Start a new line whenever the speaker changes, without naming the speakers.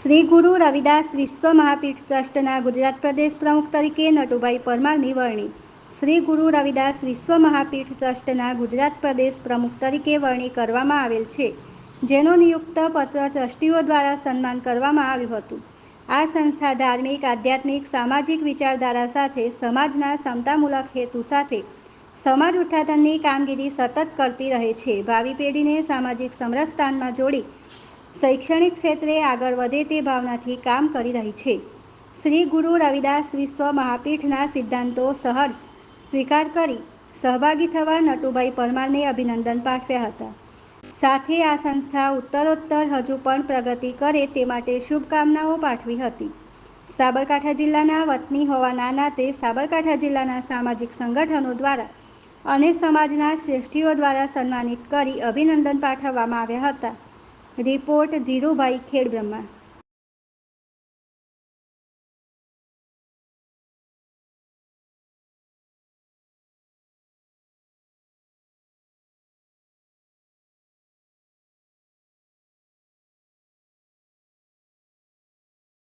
શ્રી ગુરુ રવિદાસ વિશ્વ મહાપીઠ ટ્રસ્ટના ગુજરાત પ્રદેશ પ્રમુખ તરીકે નટુભાઈ પરમારની વરણી. શ્રી ગુરુ રવિદાસ વિશ્વ મહાપીઠ ટ્રસ્ટના ગુજરાત પ્રદેશ પ્રમુખ તરીકે વરણી કરવામાં આવેલ છે, જેનો નિયુક્ત પત્ર ટ્રસ્ટીઓ દ્વારા સન્માન કરવામાં આવ્યું હતું. આ સંસ્થા ધાર્મિક, આધ્યાત્મિક, સામાજિક વિચારધારા સાથે સમાજના સમતામૂલક હેતુ સાથે સમાજ ઉત્થાનની કામગીરી સતત કરતી રહે છે. ભાવિ પેઢીને સામાજિક સમરસતાનમાં જોડી શૈક્ષણિક ક્ષેત્રે આગળ વધે તે ભાવનાથી કામ કરી રહી છે. શ્રી ગુરુ રવિદાસ વિશ્વ મહાપીઠના સિદ્ધાંતો સહર્ષ સ્વીકાર કરી સહભાગી થવા નટુભાઈ પરમારને અભિનંદન પાઠવ્યા હતા. સાથે આ સંસ્થા ઉત્તરોત્તર હજુ પણ પ્રગતિ કરે તે માટે શુભકામનાઓ પાઠવી હતી. સાબરકાંઠા જિલ્લાના વતની હોવાના નાતે સાબરકાંઠા જિલ્લાના સામાજિક સંગઠનો દ્વારા અને સમાજના શ્રેષ્ઠીઓ દ્વારા સન્માનિત કરી અભિનંદન પાઠવવામાં આવ્યા હતા. રિપોર્ટ ધીરુભાઈ ખેડબ્રહ્મા.